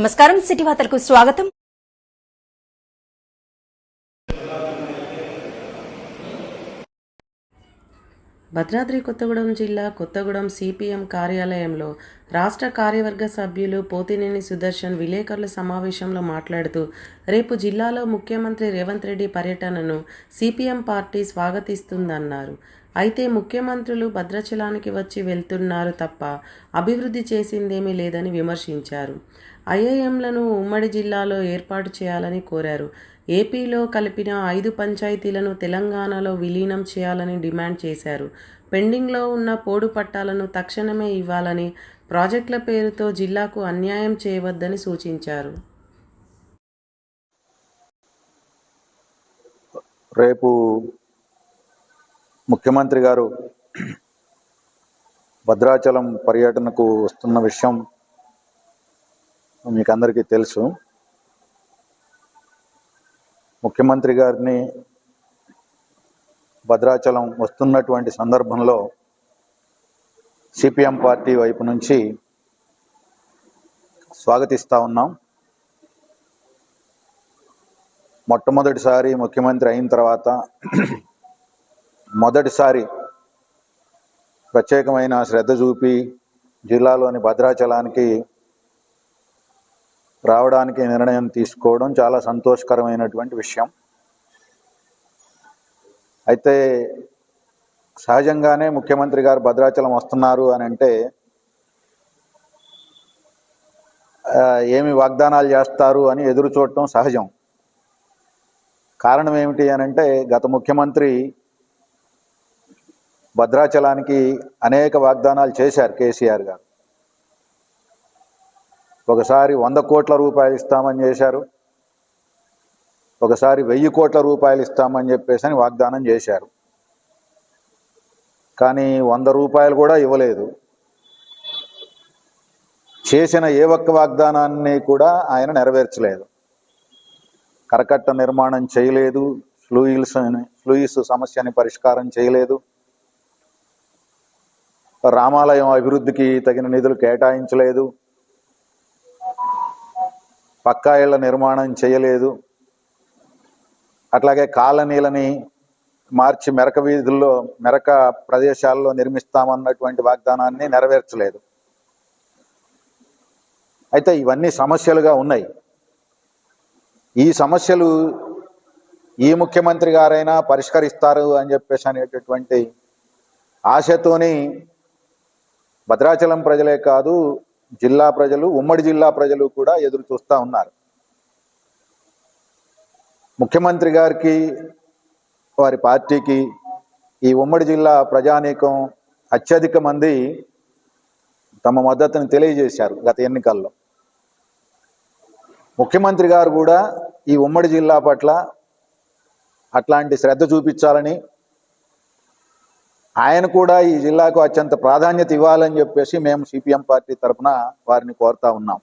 నమస్కారం సిటీ వార్తలకు స్వాగతం. భద్రాద్రి కొత్తగూడెం జిల్లా కొత్తగూడెం సిపిఎం కార్యాలయంలో రాష్ట్ర కార్యవర్గ సభ్యులు పోతినేని సుదర్శన్ విలేకరుల సమావేశంలో మాట్లాడుతూ రేపు జిల్లాలో ముఖ్యమంత్రి రేవంత్ రెడ్డి పర్యటనను సిపిఎం పార్టీ స్వాగతిస్తుందన్నారు. అయితే ముఖ్యమంత్రులు భద్రాచలానికి వచ్చి వెళ్తున్నారు తప్ప అభివృద్ధి చేసిందేమీ లేదని విమర్శించారు. ఐఐఎంలను ఉమ్మడి జిల్లాలో ఏర్పాటు చేయాలని కోరారు. ఏపీలో కలిపిన ఐదు పంచాయతీలను తెలంగాణలో విలీనం చేయాలని డిమాండ్ చేశారు. పెండింగ్లో ఉన్న పోడు పట్టాలను తక్షణమే ఇవ్వాలని ప్రాజెక్టుల పేరుతో జిల్లాకు అన్యాయం చేయవద్దని సూచించారు. రేపు ముఖ్యమంత్రి గారు భద్రాచలం పర్యటనకు వస్తున్న విషయం మీకు అందరికీ తెలుసు. ముఖ్యమంత్రి గారిని భద్రాచలం వస్తున్నటువంటి సందర్భంలో సిపిఎం పార్టీ వైపు నుంచి స్వాగతిస్తా ఉన్నాం. మొట్టమొదటిసారి ముఖ్యమంత్రి అయిన తర్వాత మొదటిసారి ప్రత్యేకమైన శ్రద్ధ చూపి జిల్లాలోని భద్రాచలానికి రావడానికి నిర్ణయం తీసుకోవడం చాలా సంతోషకరమైనటువంటి విషయం. అయితే సహజంగానే ముఖ్యమంత్రి గారు భద్రాచలం వస్తున్నారు అని అంటే ఏమి వాగ్దానాలు చేస్తారు అని ఎదురు చూడటం సహజం. కారణం ఏమిటి అని అంటే గత ముఖ్యమంత్రి భద్రాచలానికి అనేక వాగ్దానాలు చేశారు కేసీఆర్ గారు. ఒకసారి వంద కోట్ల రూపాయలు ఇస్తామని చేశారు. ఒకసారి వెయ్యి కోట్ల రూపాయలు ఇస్తామని చెప్పేసి అని వాగ్దానం చేశారు. కానీ వంద రూపాయలు కూడా ఇవ్వలేదు. చేసిన ఏ ఒక్క వాగ్దానాన్ని కూడా ఆయన నెరవేర్చలేదు. కరకట్ట నిర్మాణం చేయలేదు. ఫ్లూయిల్స్ ఫ్లూయిస్ సమస్యని పరిష్కారం చేయలేదు. రామాలయం అభివృద్ధికి తగిన నిధులు కేటాయించలేదు. పక్కా ఇళ్ళ నిర్మాణం చేయలేదు. అట్లాగే కాలనీలని మార్చి మెరక వీధుల్లో మెరక ప్రదేశాల్లో నిర్మిస్తామన్నటువంటి వాగ్దానాన్ని నెరవేర్చలేదు. అయితే ఇవన్నీ సమస్యలుగా ఉన్నాయి. ఈ సమస్యలు ఈ ముఖ్యమంత్రి గారైనా పరిష్కరిస్తారు అని చెప్పేసి అనేటటువంటి ఆశతోని భద్రాచలం ప్రజలే కాదు జిల్లా ప్రజలు ఉమ్మడి జిల్లా ప్రజలు కూడా ఎదురు చూస్తూ ఉన్నారు. ముఖ్యమంత్రి గారికి వారి పార్టీకి ఈ ఉమ్మడి జిల్లా ప్రజానీకం అత్యధిక మంది తమ మద్దతుని తెలియజేశారు గత ఎన్నికల్లో. ముఖ్యమంత్రి గారు కూడా ఈ ఉమ్మడి జిల్లా పట్ల అట్లాంటి శ్రద్ధ చూపించాలని ఆయన కూడా ఈ జిల్లాకు అత్యంత ప్రాధాన్యత ఇవ్వాలని చెప్పేసి మేము సిపిఎం పార్టీ తరఫున వారిని కోరుతా ఉన్నాం.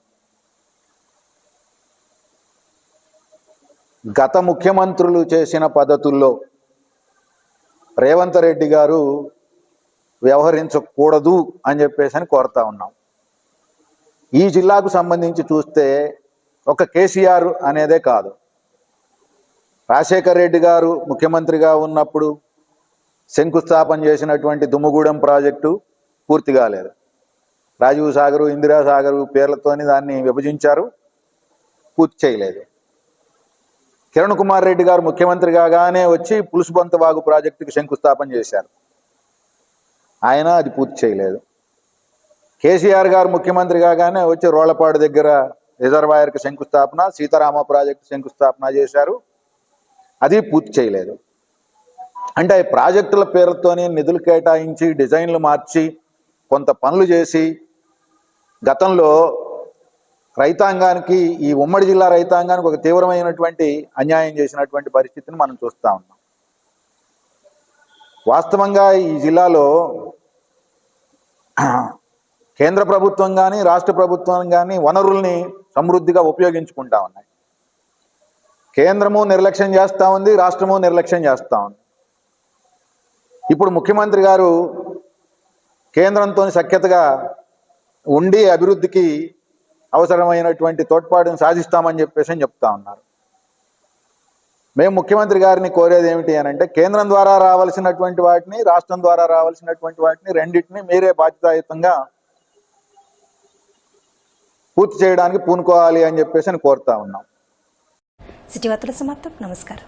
గత ముఖ్యమంత్రులు చేసిన పద్ధతుల్లో రేవంత్ రెడ్డి గారు వ్యవహరించకూడదు అని చెప్పేసి అని కోరుతా ఉన్నాం. ఈ జిల్లాకు సంబంధించి చూస్తే ఒక కేసీఆర్ అనేదే కాదు. రాజశేఖర్ రెడ్డి గారు ముఖ్యమంత్రిగా ఉన్నప్పుడు శంకుస్థాపన చేసినటువంటి దుమ్ముగూడెం ప్రాజెక్టు పూర్తి కాలేదు. రాజీవ్ సాగరు ఇందిరా సాగరు పేర్లతోని దాన్ని విభజించారు. పూర్తి చేయలేదు. కిరణ్ కుమార్ రెడ్డి గారు ముఖ్యమంత్రి కాగానే వచ్చి పులుసుబంత వాగు ప్రాజెక్టుకి శంకుస్థాపన చేశారు. ఆయన అది పూర్తి చేయలేదు. కేసీఆర్ గారు ముఖ్యమంత్రి కాగానే వచ్చి రోళ్ళపాడు దగ్గర రిజర్వాయర్కి శంకుస్థాపన సీతారామ ప్రాజెక్టు శంకుస్థాపన చేశారు. అది పూర్తి చేయలేదు. అంటే ఆ ప్రాజెక్టుల పేరుతోనే నిధులు కేటాయించి డిజైన్లు మార్చి కొంత పనులు చేసి గతంలో రైతాంగానికి ఈ ఉమ్మడి జిల్లా రైతాంగానికి ఒక తీవ్రమైనటువంటి అన్యాయం చేసినటువంటి పరిస్థితిని మనం చూస్తా ఉన్నాం. వాస్తవంగా ఈ జిల్లాలో కేంద్ర ప్రభుత్వం కానీ రాష్ట్ర ప్రభుత్వం కానీ వనరుల్ని సమృద్ధిగా ఉపయోగించుకుంటా ఉన్నాయి. కేంద్రము నిర్లక్ష్యం చేస్తూ ఉంది రాష్ట్రము నిర్లక్ష్యం చేస్తూ ఉంది. ఇప్పుడు ముఖ్యమంత్రి గారు కేంద్రంతో సఖ్యతగా ఉండి అభివృద్ధికి అవసరమైనటువంటి తోడ్పాటును సాధిస్తామని చెప్పేసి అని చెప్తా ఉన్నారు. మేము ముఖ్యమంత్రి గారిని కోరేది ఏమిటి అని అంటే కేంద్రం ద్వారా రావాల్సినటువంటి వాటిని రాష్ట్రం ద్వారా రావాల్సినటువంటి వాటిని రెండింటిని మీరే బాధ్యతాయుతంగా పూర్తి చేయడానికి పూనుకోవాలి అని చెప్పేసి అని కోరుతా ఉన్నాం. సిటీ వార్తల సమాప్తం. నమస్కారం.